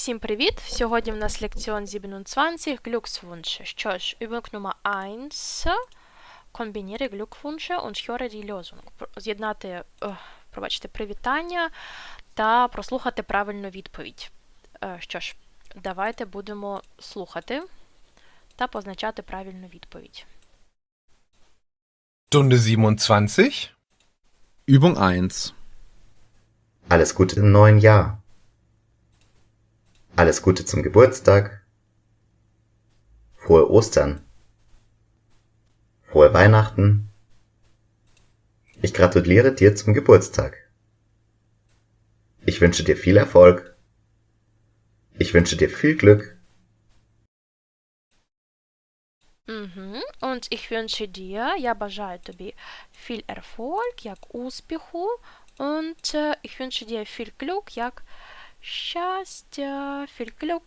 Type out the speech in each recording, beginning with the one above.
Всім привіт! Сьогодні в нас лекціон 27 Glückswünsche. Що ж, Übung Nummer 1. Kombiniere Glückwünsche und höre die Lösung. З'єднати, пробачте, привітання та прослухати правильну відповідь. Е, Що ж, давайте будемо слухати та позначати правильну відповідь. Stunde 27. Übung 1. Alles Gute im neuen Jahr. Alles Gute zum Geburtstag. Frohe Ostern. Frohe Weihnachten. Ich gratuliere dir zum Geburtstag. Ich wünsche dir viel Erfolg. Ich wünsche dir viel Glück. Угу. Und ich wünsche dir, я бажаю тобі viel Erfolg, як успіху. Und äh, ich wünsche dir viel Glück, як щастя, Glück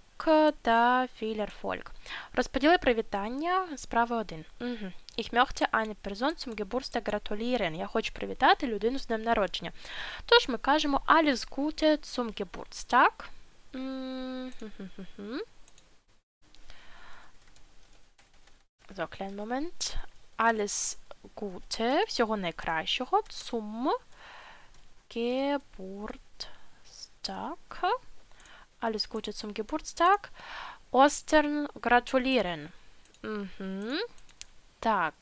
та Erfolg. Розподіли привітання справи 1. Угу. Ich möchte eine Person zum Geburtstag gratulieren. Я хочу привітати людину з днем народження. Тож ми кажемо alles Gute zum Geburtstag. So, kleinen Moment. Alles Gute, всього найкращого zum Geburtstag. Alles Gute zum Geburtstag. Ostern gratulieren. Угу. Так.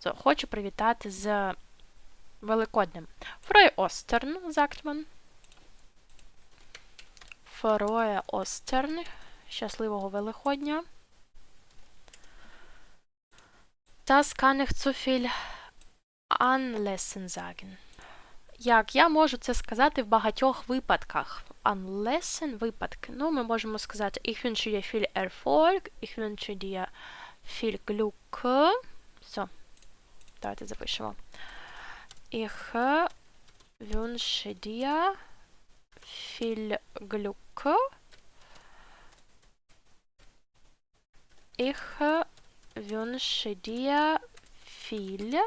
So, хочу привітати з Великоднем. Frohe Ostern, sagt man. Frohe Ostern. Щасливого Великодня. Das kann ich zu viel anlässen sagen. Як я можу це сказати в багатьох випадках? Anlässen – випадки. Ну, ми можемо сказати Ich wünsche dir viel Erfolg, ich wünsche dir viel Glück. Все. Давайте запишемо. Ich wünsche dir viel Glück. Ich wünsche dir viel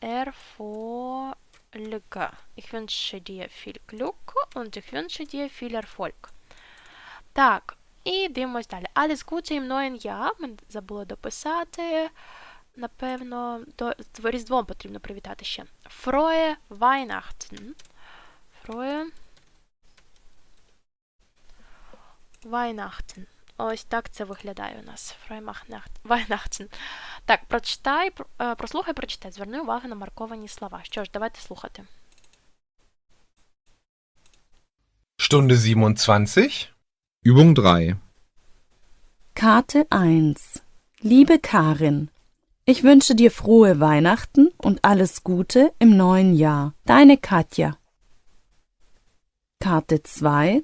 Erfolg. Ich wünsche dir viel Glück und ich wünsche dir viel Erfolg. Так, і дивимось далі. Alles Gute im neuen Jahr. Ми забули дописати. Напевно, до, Різдвом потрібно привітати ще. Frohe Weihnachten. Frohe Weihnachten. Ось так це виглядає у нас. Weihnachten. Так, прочитай, пр- е, прослухай, прочитай. Зверни увагу на марковані слова. Що ж, давайте слухати. Stunde 27. Übung 3. Karte 1 Liebe Karin, ich wünsche dir frohe Weihnachten und alles Gute im neuen Jahr. Deine Katja. Karte 2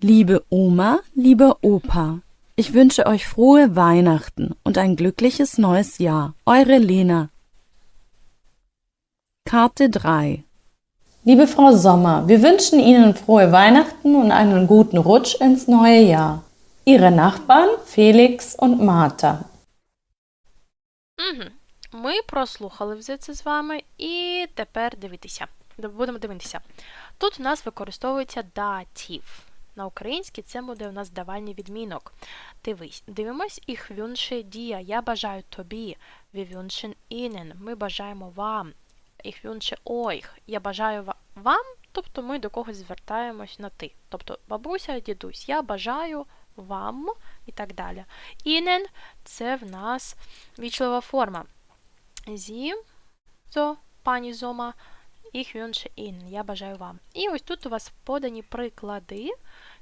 Liebe Oma, lieber Opa, ich wünsche euch frohe Weihnachten und ein glückliches neues Jahr. Eure Lena. Karte 3 Liebe Frau Sommer, wir wünschen Ihnen frohe Weihnachten und einen guten Rutsch ins neue Jahr. Ihre Nachbarn Felix und Martha. Угу. Ми прослухали вже це з вами, і тепер дивитися. Д- Будемо дивитися. Тут у нас використовується датів. На українській це буде у нас давальний відмінок. Дивись, дивимось їх wünsche dir. Я бажаю тобі. Wir wünschen. Ми бажаємо вам. Ich wünsche euch. Я бажаю вам, тобто ми до когось звертаємось на ти. Тобто бабуся, дідусь, я бажаю вам і так далі. Ihnen – це в нас вічлива форма. Sie, so, пані Зома, ich wünsche Ihnen, я бажаю вам. І ось тут у вас подані приклади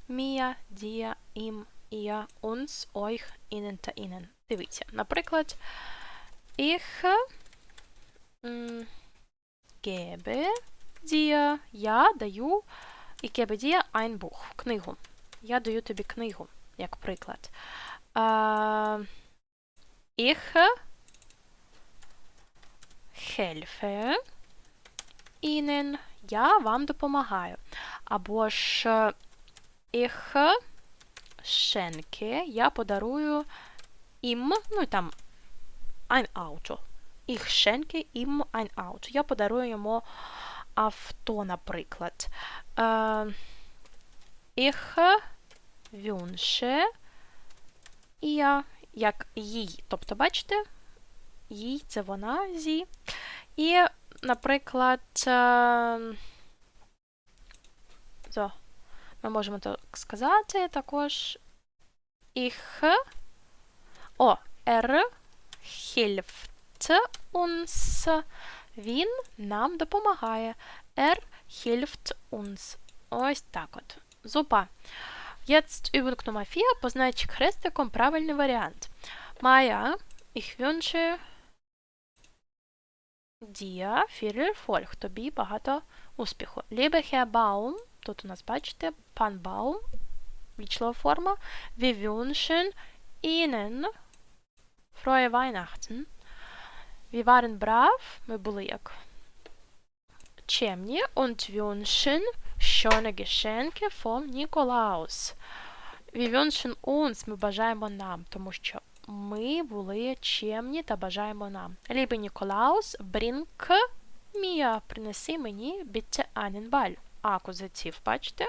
mir, dir, ihm, ihr, uns, euch, ihnen та ihnen. Дивіться, наприклад, ich gebe dir, я даю, ich gebe dir ein Buch, книгу. Я даю тобі книгу, як приклад. А, ich helfe Ihnen. Я вам допомагаю. Або ж е, ich schenke, я подарую їм, ну і там ein Auto. Ich schenke ihm ein Auto. Я подарую йому авто, наприклад. Е, ich wünsche ihr, як їй. Тобто, бачите, їй це вона, зі. І, наприклад, е, so, ми можемо так сказати також ich. О, er hilft uns. Він нам допомагає. Er hilft uns. Ось так от. Зупа. Jetzt Übung Nummer 4. Позначь хрестиком правильний варіант. Майя, ich wünsche dir viel Erfolg. Тобі багато успіху. Liebe Herr Baum, тут у нас, бачите, пан Baum, вічлова форма. Wir wünschen Ihnen frohe Weihnachten. Wir waren brav, ми були як чемні, und wünschen schöne Geschenke vom Nikolaus. Wir wünschen uns, ми бажаємо нам, тому що ми були чемні та бажаємо нам. Liebe Nikolaus, bring mir, принеси мені einen Ball. Акузатив, бачите?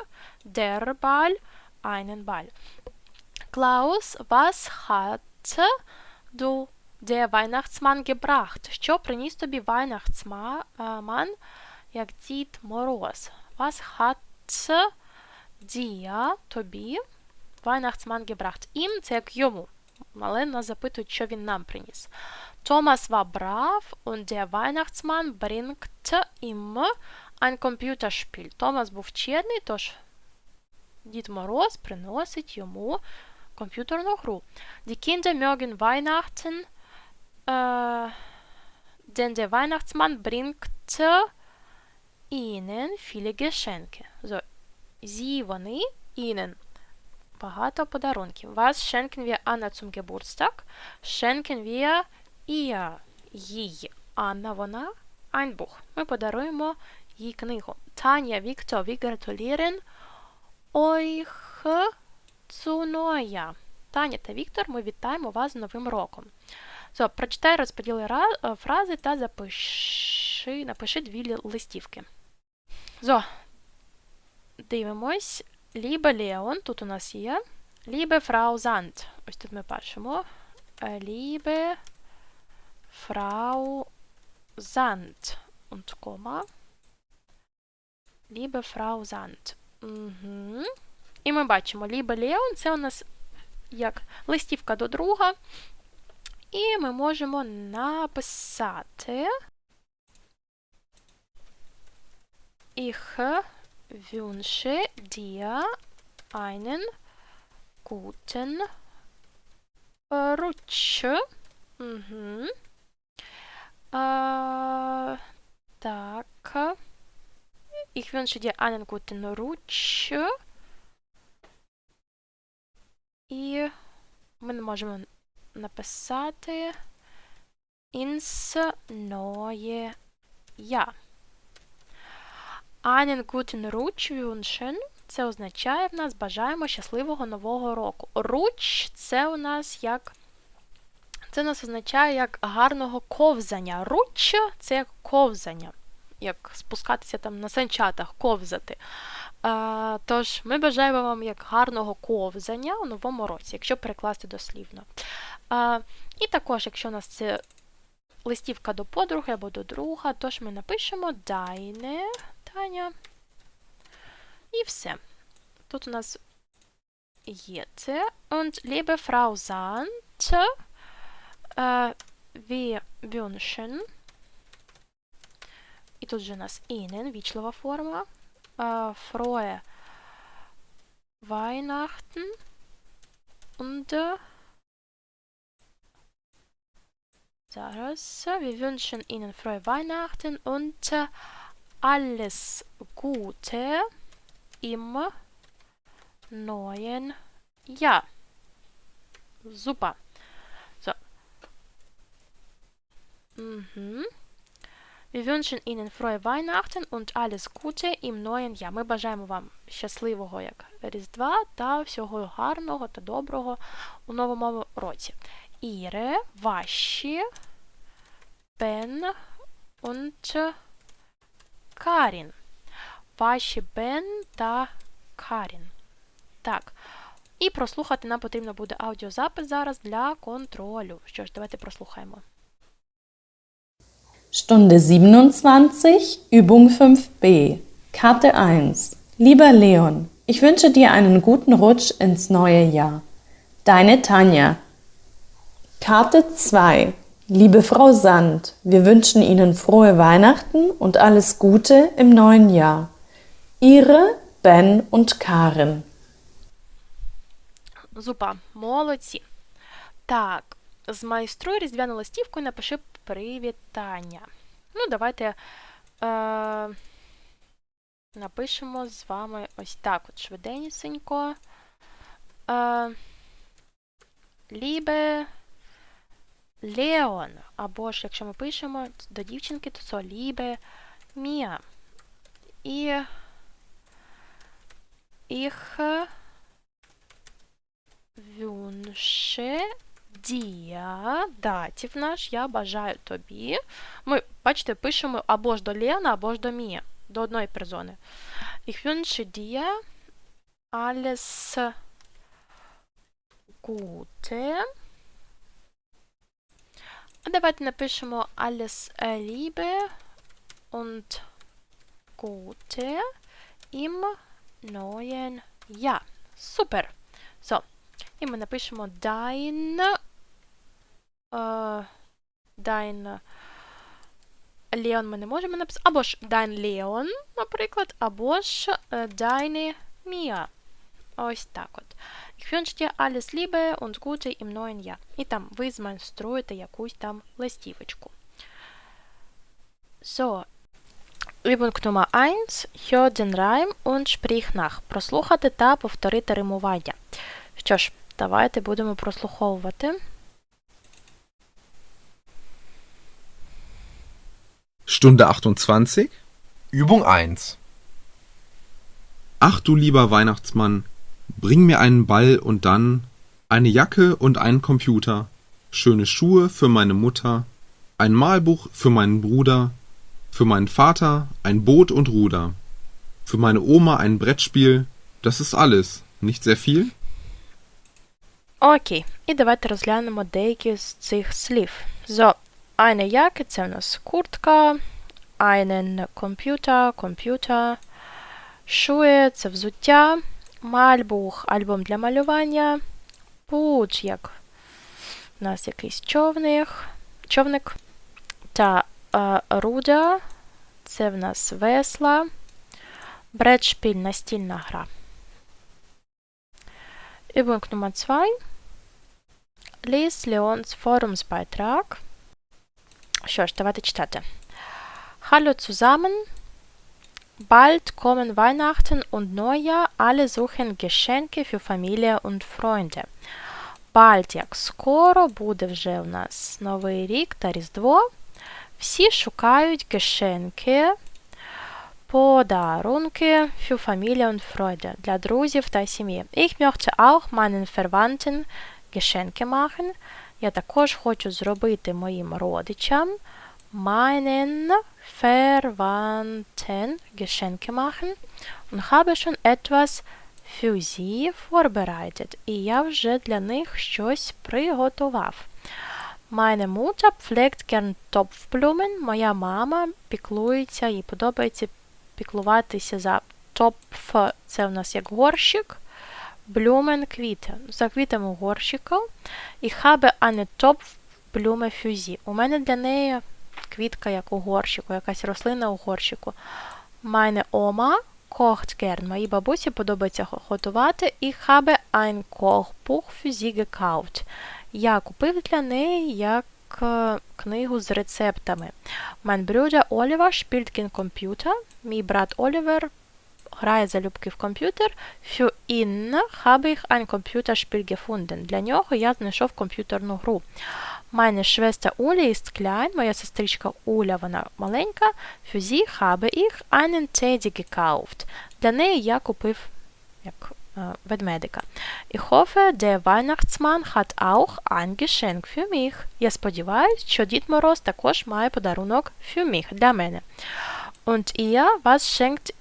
Einen Ball. Klaus, was hat du der Weihnachtsmann gebracht? Що приніс тобі Weihnachtsmann, як Дід Мороз? Was hat dir тобі Weihnachtsmann gebracht? Їм це як йому. Але нас запитують, що він нам приніс. Thomas war brav und der Weihnachtsmann bringt ihm ein Computerspiel. Томас був чесний, тож Дід Мороз приносить йому комп'ютерну гру. Die Kinder mögen Weihnachten, äh, denn der Weihnachtsmann bringt ihnen viele Geschenke. So, sie, вони, ihnen. Багато подарунків. Was schenken wir Anna zum Geburtstag? Schenken wir їй. Анна, вона, ein. Ми подаруємо їй книгу. Таня, Віктор, wir gratulieren euch zu. Таня та Віктор, ми вітаємо вас з Новим роком. So, прочитай, розподіли е, фрази та запиши, напиши дві листівки. So, дивимось. Лібе Леон, тут у нас є. Лібе Фрау Зант. Ось тут ми бачимо. Лібе Фрау Зант. Und кома. Лібе Фрау. Угу. І ми бачимо, Лібе Леон це у нас як листівка до друга. І ми можемо написати Ich wünsche dir einen guten Rutsch. Угу. А, так. Ich wünsche dir einen guten Rutsch. І ми можемо написати ins neue Jahr. Einen guten Rutsch wünschen – це означає в нас бажаємо щасливого нового року. Руч це у нас як це у нас означає як гарного ковзання. Руч це як ковзання, як спускатися там на санчатах, ковзати. А, тож, ми бажаємо вам як гарного ковзання у новому році, якщо перекласти дослівно. А, і також, якщо у нас це листівка до подруги або до друга, тож ми напишемо Deine, Таня. І все. Тут у нас є це. Und liebe Frau Sand, äh, wir wünschen. І тут же у нас Ihnen, вічлива форма. Äh, frohe Weihnachten und äh, Зараз. Wir wünschen Ihnen frohe Weihnachten und äh, alles Gute im neuen Jahr. Super. So. Mhm. Wir wünschen Ihnen frohe Weihnachten und alles Gute im neuen Jahr. Ми бажаємо вам щасливого як Різдва та всього гарного та доброго у новому році. Ihre, ваші, Ben und Karin. Ваші Бен та Карін. Так. І прослухати нам потрібно буде аудіозапис зараз для контролю. Що ж, давайте прослухаємо. Stunde 27, Übung 5b, Karte 1. Lieber Leon, ich wünsche dir einen guten Rutsch ins neue Jahr. Deine Tanja. Karte 2. Liebe Frau Sand, wir wünschen Ihnen frohe Weihnachten und alles Gute im neuen Jahr. Ihre Ben und Karin. Зупа, молодці. Так, змайструй різдвяну листівку і напиши привітання. Ну, давайте е, напишемо з вами ось так от швиденько. Е, Лібе Леон. Або ж, якщо ми пишемо до дівчинки, то це Лібе Мія. І їх wünsche dir, датів наш, я бажаю тобі. Ми, бачите, пишемо або ж до Лена, або ж до Мії, до одної персони. Ich wünsche dir alles Gute. А давайте напишемо alles Liebe und Gute im neuen Jahr. Супер! So. І ми напишемо dein, е, dein Leon ми не можемо написати, або ж dein Leon, наприклад, або ж е, deine Mia. Ось так от. Ich wünsche dir alles Liebe und Gute im neuen Jahr. І там ви змайструєте якусь там листівочку. So. Übung Nummer 1. Hör den Reim und sprich nach. Прослухати та повторити римування. Що ж, давайте будемо прослуховувати. Stunde 28. Übung 1. Ach du lieber Weihnachtsmann, bring mir einen Ball und dann eine Jacke und einen Computer, schöne Schuhe für meine Mutter, ein Malbuch für meinen Bruder, für meinen Vater ein Boot und Ruder, für meine Oma ein Brettspiel, das ist alles, nicht sehr viel? Окей, і давайте розглянемо деякі з цих слів. So, eine Jacke – це у нас куртка, einen Computer – комп'ютер, Schuhe – це взуття, Malbuch – альбом для малювання, Boot – як у нас якийсь човник, човник, та е, Ruder – це в нас весла, Brettspiel – настільна гра. Übung Nummer 2. Lies Leons Forumsbeitrag. Що ж, давайте читати. Hallo zusammen. Bald kommen Weihnachten und Neujahr. Alle suchen Geschenke für Familie und Freunde. Bald, як скоро, буде вже у нас Новий рік та Різдво. Всі шукають Geschenke, подарунки für Familie und Freunde для друзів та сім'ї. Ich möchte auch meinen Verwandten Geschenke machen. Я також хочу зробити моїм родичам meinen Verwandten Geschenke machen und habe schon etwas für sie vorbereitet. Я вже для них щось приготував. Meine Mutter pflegt gern Topfblumen. Моя мама піклується, їй подобається піклуватися за топф, це у нас як горщик, блюмен квіти. За квітами горщика. І habe eine Topfblume für sie. У мене для неї квітка як у горщику, якась рослина у горщику. Meine Oma kocht gern. Моїй бабусі подобається готувати. І habe ein Kochbuch für sie gekauft. Я купив для неї як е, книгу з рецептами. Mein Bruder Oliver spielt gern Computer. Мій брат Олівер грає залюбки в комп'ютер. Für ihn habe ich ein Computerspiel gefunden. Для нього я знайшов комп'ютерну гру. Meine Schwester Uli ist klein. Моя сестричка Уля, вона маленька. Für sie habe ich einen Teddy gekauft. Для неї я купив як е, ведмедика. Ich hoffe, der Weihnachtsmann hat auch ein Geschenk für mich. Я сподіваюся, що Дід Мороз також має подарунок für mich, для мене. Und ihr, was schenkt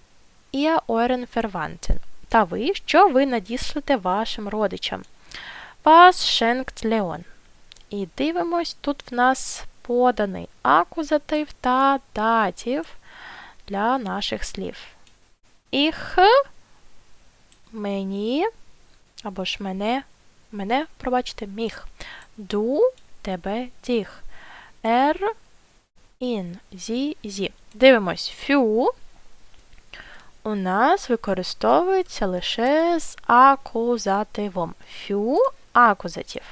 ihr euren Verwandten? та ви, що ви надішлете вашим родичам. Was schenkt Leon? І дивимось, тут в нас поданий акузатив та датів для наших слів. Ich мені або ж мене, мене, пробачте, міг. Du тебе діх. Er in, зі, зі. Дивимось, фю у нас використовується лише з акузативом. Фю акузатив.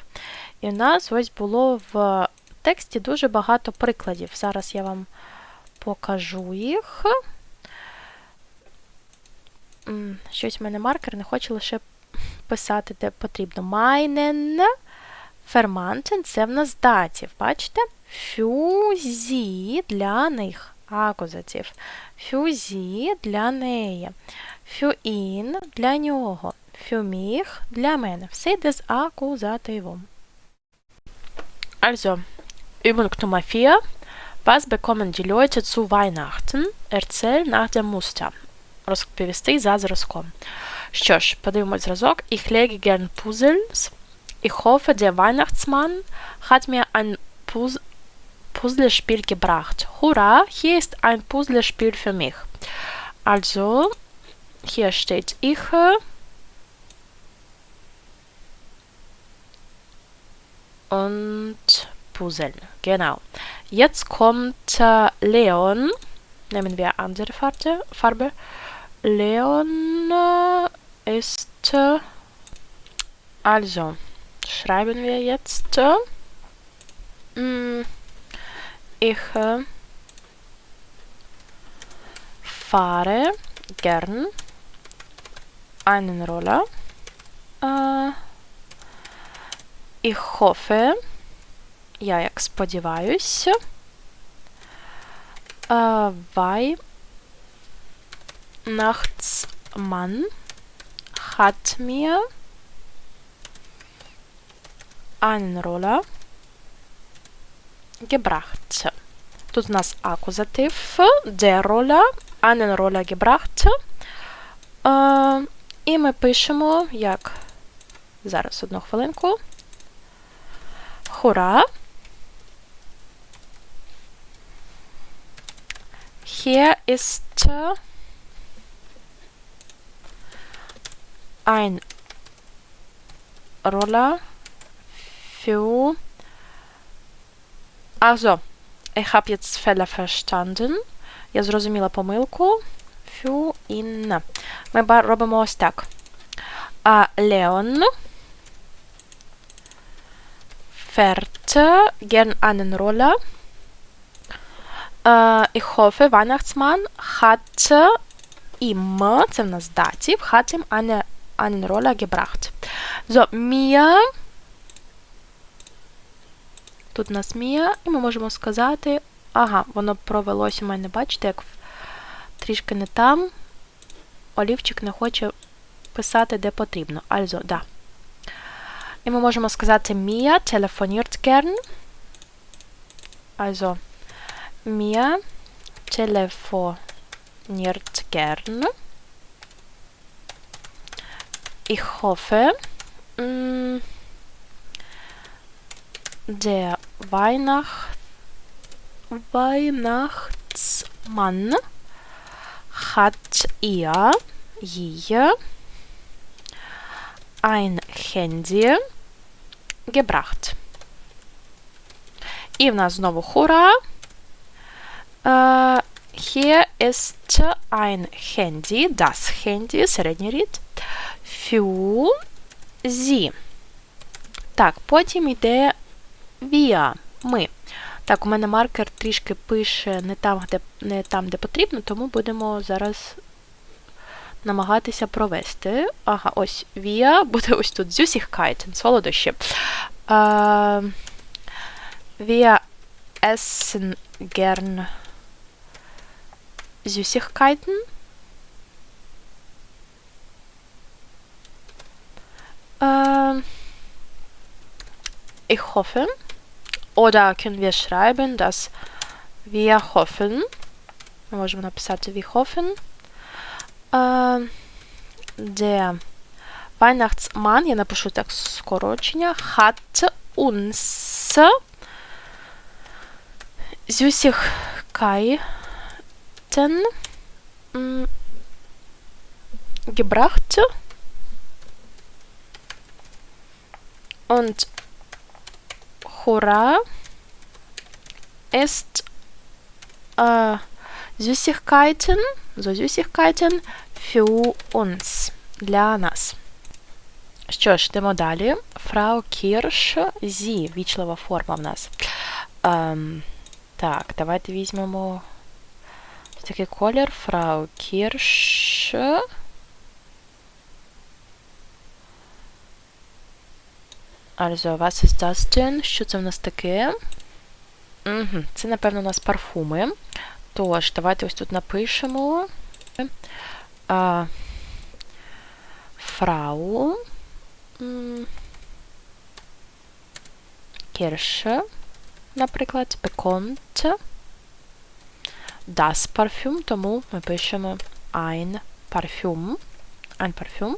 І у нас ось було в тексті дуже багато прикладів. Зараз я вам покажу їх. Щось в мене маркер не хоче лише писати, де потрібно. Meinen Verwandten – це в нас датів. Бачите? Фюзі для них. Акузатив. Фюзі для неї. Фюін для нього. Фюміг для мене. Все йде з акузативом. Also, Übung Nummer 4. Was bekommen die Leute zu Weihnachten? Erzähl nach dem Muster. Розповісти за зразком. Що ж, подивимось зразок. Ich lege gern Puzzles. Ich hoffe, der Weihnachtsmann hat mir ein Puz Puzzlespiel gebracht. Hurra, hier ist ein Puzzlespiel für mich. Also, hier steht ich. Und Puzzle. Genau. Jetzt kommt äh, Leon. Nehmen wir andere Farbe. Farbe. Leon äh, ist. Äh, also, schreiben wir jetzt. Äh, mh, ich äh, fahre gern einen Roller. Äh, ich hoffe, я як сподіваюсь, äh, Weihnachtsmann hat mir einen Roller gebracht. Тут у нас акузатив, der Roller, einen Roller gebracht. Е, і ми пишемо як. Зараз одну хвилинку. Хура. Hier ist ein Roller für. Also, ich habe jetzt Fehler verstanden. Я зрозуміла помилку. Für ihn. Ми ба- робимо ось так. А Leon Fährt gern einen Roller. Äh, ich hoffe, Weihnachtsmann hat ihm, це в нас датів, hat ihm eine, einen Roller gebracht. So, mir Тут у нас Мія, і ми можемо сказати. Ага, воно провелось у мене, бачите, як трішки не там. Олівчик не хоче писати, де потрібно. Also, да. І ми можемо сказати Мія telefoniert gern. Also, Mia telefoniert gern. Ich hoffe, mh, der Weihnacht Weihnachtsmann hat ihr hier ein Handy gebracht. І в нас знову хура. Äh, hier ist ein Handy, das Handy, середній рід, für Sie. Так, потім йде wir, ми. Так, у мене маркер трішки пише не там, де, не там, де потрібно, тому будемо зараз намагатися провести. Ага, ось wir буде ось тут Süßigkeiten, солодощі. Äh, wir essen gern Süßigkeiten. Ähm, ich hoffe, oder können wir schreiben, dass wir hoffen, можемо написати wir hoffen, ähm, Der Weihnachtsmann, я напишу так скорочення, hat uns Süßigkeiten gebracht und Hurra ist äh, Süßigkeiten, so Süßigkeiten für uns, для нас. Що ж, йдемо далі. Фрау Кірш зі, вічлива форма в нас. Ем, так, давайте візьмемо такий колір. Фрау Кірш. Also, was ist das denn? Що це в нас таке? Угу. Це, напевно, у нас парфуми. Тож, давайте ось тут напишемо. А, Фрау. м, Kirsche, наприклад, bekommt das Parfüm, тому ми пишемо ein Parfüm. Ein Parfüm.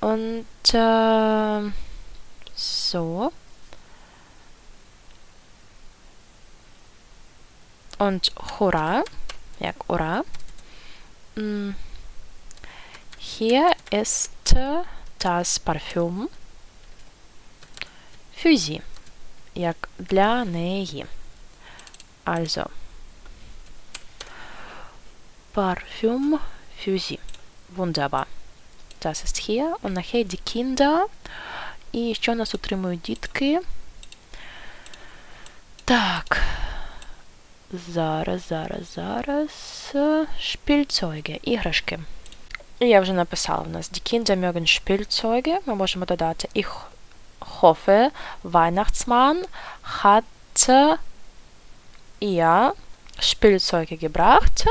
Und äh, so. Und Hurra, jak Hurra. Mm. Hier ist äh, das Parfüm für sie, як для неї. Also, Parfüm für sie. Wunderbar. Das ist hier. Und nachher die Kinder. І що нас отримують дітки? Так. Зараз, зараз, зараз. Шпільцойги, іграшки. Я вже написала в нас Die Kinder mögen Spielzeuge. Ми можемо додати Ich hoffe, Weihnachtsmann hat ihr Spielzeuge gebracht.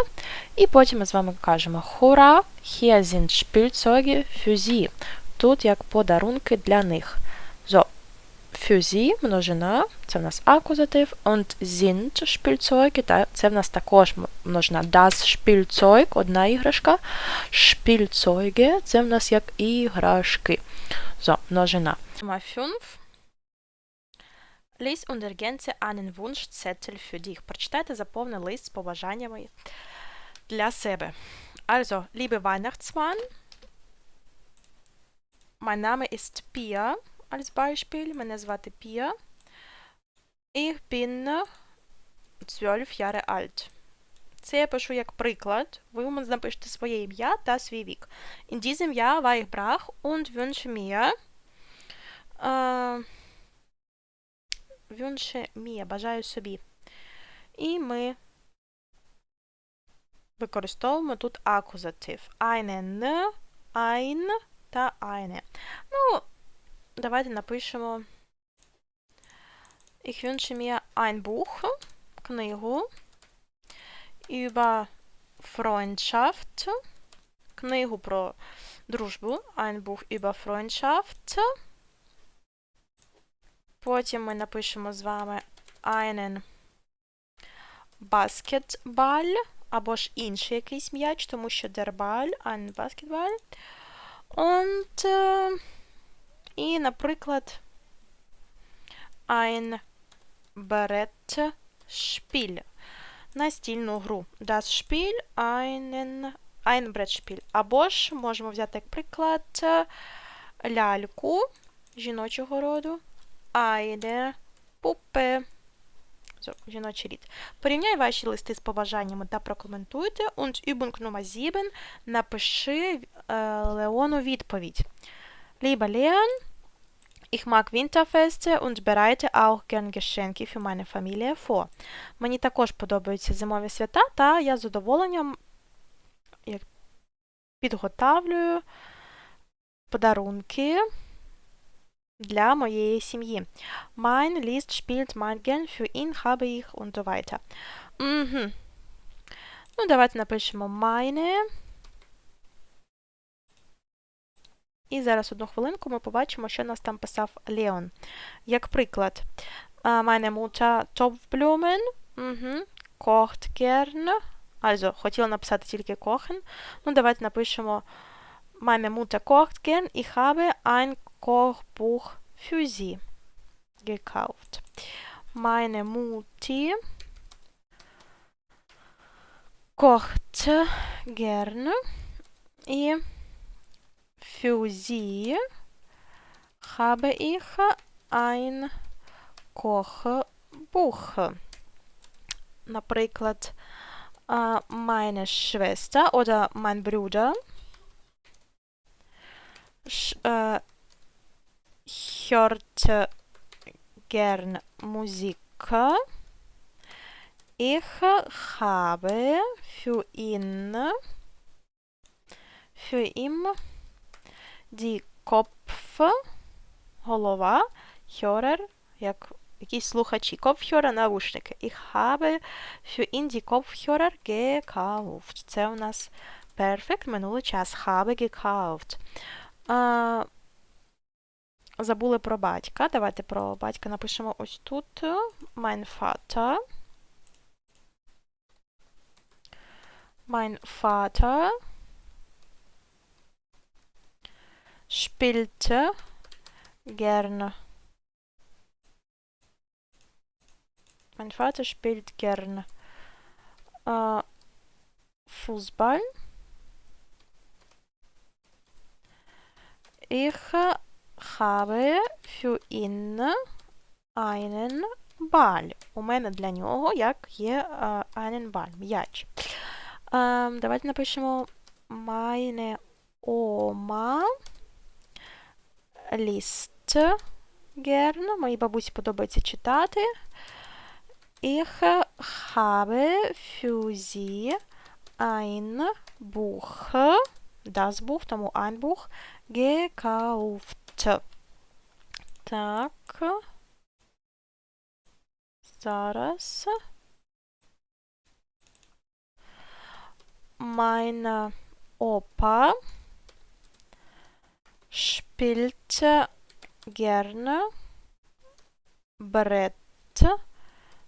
І потім ми з вами кажемо Hurra, hier sind Spielzeuge für sie. Тут як подарунки для них. Für sie множина, це в нас акузатив, und sind Spielzeuge, це в нас також множина das Spielzeug, одна іграшка. Spielzeuge, це в нас як іграшки. So, множина. Nummer 5. Lies und ergänze einen Wunschzettel für dich. Прочитайте, заповни лист з побажаннями для себе. Also, liebe Weihnachtsmann, mein Name ist Pia als Beispiel. Мене звати Pia. Ich bin 12 Jahre alt. Це я пишу як приклад. Ви напишете своє ім'я та свій вік. In diesem Jahr war ich brach und wünsche mir äh, wünsche mir, бажаю собі. І ми використовуємо тут акузатив. Einen, ein та eine. Ну, давайте напишемо Ich wünsche mir ein Buch, книгу über Freundschaft, книгу про дружбу, ein Buch über Freundschaft. Потім ми напишемо з вами einen Basketball, або ж інший якийсь м'яч, тому що Ball, ein Basketball. Und, е, і, наприклад, ein Brettspiel. Настільну гру. Das Spiel, einen, ein Brettspiel. Або ж можемо взяти як приклад ляльку жіночого роду. Eine Puppe. Жіночий рід. Порівняй ваші листи з побажаннями та прокоментуйте. Und Übung Nummer 7. Напиши е, Леону відповідь. Lieber Leon, ich mag Winterfeste und bereite auch gern Geschenke für meine Familie vor. Мені також подобаються зимові свята, та я з задоволенням підготавлюю подарунки для моєї сім'ї. Mein Lied spielt mein gern für ihn habe ich und so weiter. Угу. Ну, давайте напишемо meine. І зараз одну хвилинку ми побачимо, що нас там писав Леон. Як приклад, meine Mutter Topfblumen, угу. kocht gern. Also, хотіла написати тільки kochen. Ну, давайте напишемо Meine Mutter kocht gern. Ich habe ein Kochbuch für sie gekauft. Meine Mutti kocht gerne. И für sie habe ich ein Kochbuch. Наприклад, а, meine Schwester oder mein Bruder sch- äh, hört gern Musik. Ich habe für ihn für ihn die Kopf, голова, Hörer, як якісь слухачі. Kopfhörer, навушники. Ich habe für ihn die Kopfhörer gekauft. Це у нас perfect, минулий час. Habe gekauft. А, забули про батька. Давайте про батька напишемо ось тут. Mein Vater. Mein Vater spielte gerne. Mein Vater spielt gerne äh, Fußball. Ich habe für ihn einen Ball. У мене для нього як є е, einen Ball, м'яч. Ем, давайте напишемо meine Oma liest gerne. Моїй бабусі подобається читати. Ich habe für sie ein Buch, das Buch, тому ein Buch, gekauft. Так. Зараз. Mein Opa spielt gerne Brett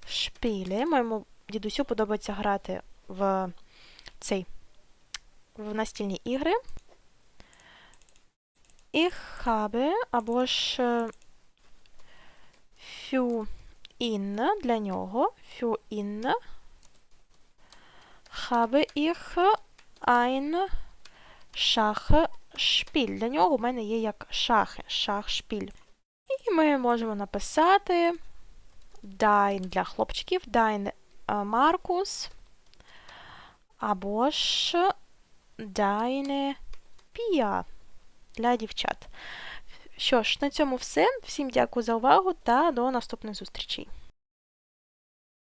Spiele. Моєму дідусю подобається грати в цей в настільні ігри. Ich habe або ж е, für ihn для нього für ihn habe ich ein Schachspiel. Для нього у мене є як шахи, шахшпіль. І ми можемо написати Dein для хлопчиків, Dein е, Маркус. Або ж Deine Pia для дівчат. Що ж, на цьому все. Всім дякую за увагу та до наступних зустрічей.